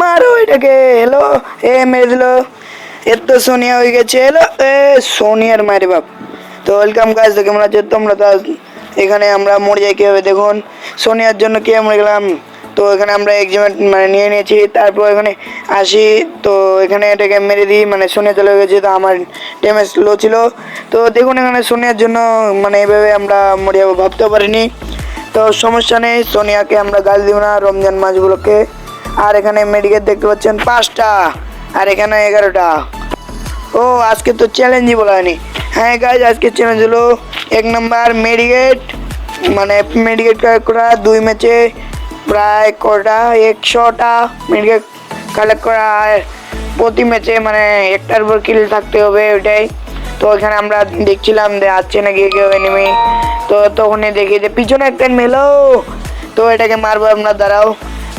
মারো এটাকে এলো এ মেরে দিল এর তো সোনিয়া হয়ে গেছে, এলো, এ সোনিয়ার মায়ের বাপ। তো ওয়েলকাম গাইজ তো কেমন আছে? তোমরা তো এখানে আমরা মরে যাই কীভাবে? দেখুন, সোনিয়ার জন্য কে মরে গেলাম? তো এখানে আমরা এক্সিমেন্ট মানে নিয়ে নিয়েছি, তারপর এখানে আসি, তো এখানে এটাকে মেরে দিই মানে সোনিয়া চলে গেছে, তো আমার ড্যামেজ লো ছিল। তো দেখুন, এখানে সোনিয়ার জন্য মানে এভাবে আমরা মরে যাব, ভাবতেও পারিনি। তো সমস্যা নেই, সোনিয়াকে আমরা গাল দিব না, রমজান মাছগুলোকে আর এখানে মেডিকেল দেখতে পাচ্ছেন পাঁচটা, আর এখানে এগারোটা। ও, আজকে তো চ্যালেঞ্জই বলা হয়নি। হ্যাঁ গাইজ আজকে চ্যালেঞ্জ হলো এক নাম্বার মেডিকেট মানে মেডিকেট কালেক্ট করা, দুই ম্যাচে প্রায় কটা, একশোটা মেডিকেট কালেক্ট করা প্রতি ম্যাচে মানে একটার উপর কিল থাকতে হবে ওইটাই। তো এখানে আমরা দেখছিলাম যে আসছে না গিয়ে কেউ এনিমি তো তখনই দেখি যে পিছনে একটা মেলো তো এটাকে মারবো আমরা, দাঁড়াও।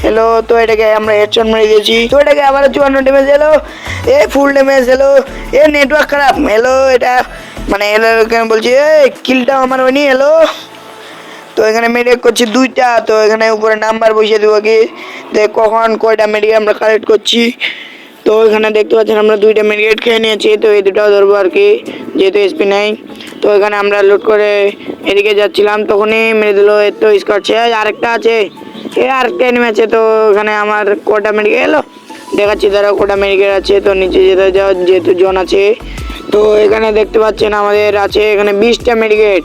হ্যালো তো এটাকে আমরা হেডশট মেরে দিয়েছি। তো এটাকে আবার চুয়ান্ন ড্যামেজ এলো। এ ফুল ড্যামেজ এলো। এ নেটওয়ার্ক খারাপ। হ্যালো এটা মানে এখানে বলছি, এ কিলটা আমার হয়নি। হ্যালো তো এখানে মেডিকেট করছি দুইটা। তো এখানে উপরে নাম্বার বসিয়ে দেবো কি যে কখন কয়টা মেডিকেট আমরা কালেক্ট করছি। তো এখানে দেখতে পাচ্ছেন আমরা দুইটা মেডিকেট খেয়ে নিয়েছি। তো এই দুটাও ধরবো আর কি, যেহেতু এসপি নাই। তো এখানে আমরা লোড করে এদিকে যাচ্ছিলাম। তখনই মেরে দিল। এর তো স্কট শেষ। আরেকটা আছে। এ আরেকটা এনিমি আছে তো এখানে আমার কটা মেডিকেট এলো? দেখাচ্ছি তারা কটা মেডিকেট আছে, তো নিচে যেতে যাওয়ার যেহেতু জন আছে। তো এখানে দেখতে পাচ্ছেন আমাদের আছে এখানে বিশটা মেডিকেট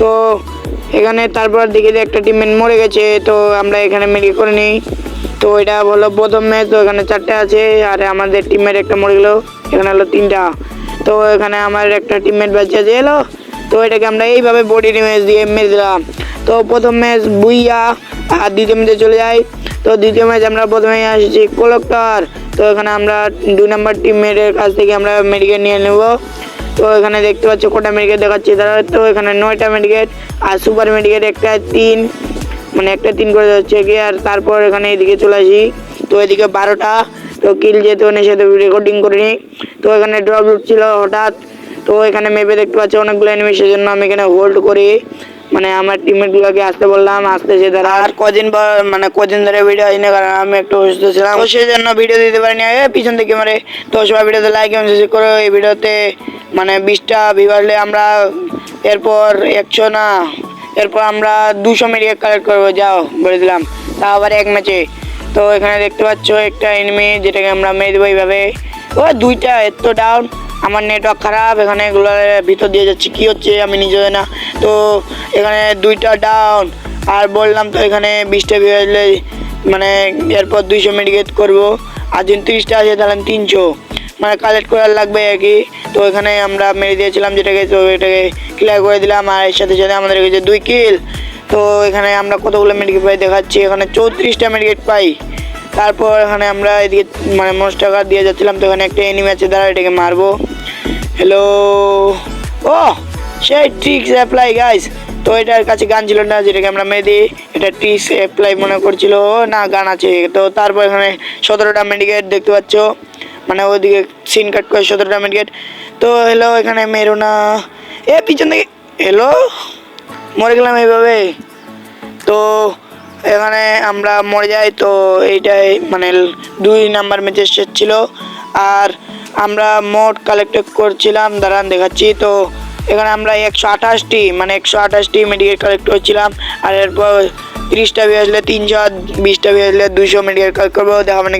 তো এখানে তারপর দেখি যে একটা টিমমেট মরে গেছে, তো আমরা এখানে মেডিকেট করে নিই। তো এটা হলো প্রথম ম্যাচ তো এখানে চারটে আছে, আর আমাদের টিমমেট একটা মরে গেলো, এখানে হলো তিনটা। তো এখানে আমার একটা টিমমেট বাচ্চা যে এলো। তো এটাকে আমরা এইভাবে বডি ম্যাচ দিয়ে মেরে দিলাম। তো প্রথম ম্যাচ বুইয়া আর দ্বিতীয় ম্যাচে চলে যাই। তো দ্বিতীয় ম্যাচ আমরা প্রথমে আসছি কলকাতার তো এখানে আমরা দুই নম্বর টিমমেটের কাছ থেকে আমরা মেডিকেট নিয়ে নেব। তো এখানে দেখতে পাচ্ছ কটা মেডিকেট দেখাচ্ছি। তারা তো এখানে নয়টা মেডিকেট আর সুপার মেডিকেট একটা তিন মানে একটা তিন করে যাচ্ছে কি। আর তারপর এখানে এদিকে চলে আসি। তো এদিকে বারোটা। তো কিল যেতে অনেক সাথে রেকর্ডিং করিনি তো এখানে ড্রপ ছিল হঠাৎ। তো এখানে মেপে দেখতে পাচ্ছি অনেকগুলো এনিমি সেজন্য আমি এখানে হোল্ড করি। মানে আমার টিমমেটগুলোকে আসতে বললাম, আসতে আসতেছে তারা আর কদিন মানে কদিন ধরে ভিডিও হয়নি কারণ আমি একটু অসুস্থ ছিলাম। তো সেই জন্য ভিডিও দিতে পারিনি। পিছন থেকে মানে তো সবাই ভিডিওতে লাইক এবং করো। এই ভিডিওতে মানে বিশটা আসলে আমরা এরপর একশো না, এরপর আমরা দুশো মিনিট কালেক্ট করব। যাও, বলে দিলাম। তা আবার এক ম্যাচে তো এখানে দেখতে পাচ্ছ একটা এনিমি যেটাকে আমরা মেরে দেবো এইভাবে। ও, দুইটা, এত ডাউন আমার নেটওয়ার্ক খারাপ, এখানে এগুলোর ভিতর দিয়ে যাচ্ছে, কি হচ্ছে আমি নিজে না। তো এখানে দুইটা ডাউন আর বললাম তো এখানে বিশটা আসলে মানে এরপর দুইশো মেডিকেট করব। আর যদি তিরিশটা আছে তাহলে তিনশো। মানে কালেক্ট করার লাগবে আর কি তো এখানে আমরা মেরে দিয়েছিলাম যেটাকে, তো এটাকে ক্লিয়ার করে দিলাম। আর এর সাথে সাথে আমাদের কাছে দুই কিল তো এখানে আমরা কতগুলো মেডিকেট পাই দেখাচ্ছি। এখানে চৌত্রিশটা মেডিকেট পাই। তারপর এখানে আমরা এদিকে মানে মোস্টাকার দিয়ে যাচ্ছিলাম, তো এখানে একটা এনিমি আছে দাঁড়া এটাকে মারবো। হ্যালো ও, সেই ট্রিক্স অ্যাপ্লাই গাইস তো এটার কাছে গান ছিল না, যেটাকে আমরা মেরে দিই এটা ট্রিক্স অ্যাপ্লাই মনে করছিল। না, গান আছে। তো তারপর এখানে সতেরোটা মেডিকেট দেখতে পাচ্ছ। মানে ওইদিকে সিন কাট করে সতেরোটা মেডিকেট তো হ্যালো এখানে মেরো না। এ, পিছন থেকে হ্যালো মরে গেলাম এইভাবে। তো এখানে আমরা মরে যাই, তো এইটাই মানে দুই নাম্বার ম্যাচের শেষ ছিল আর আমরা মোট কালেক্ট করছিলাম, দাঁড়ান দেখাচ্ছি, তো এখানে আমরা একশো আঠাশটি মানে একশো আঠাশটি মেডিকেল কালেক্ট করছিলাম। আর এরপর তিরিশটা বিয়ে আসলে তিনশো বিশটা বিয়ে আসলে দুশো মেডিকেল কালেক্ট করব। দেখা মানে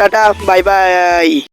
টাটা বাই বাই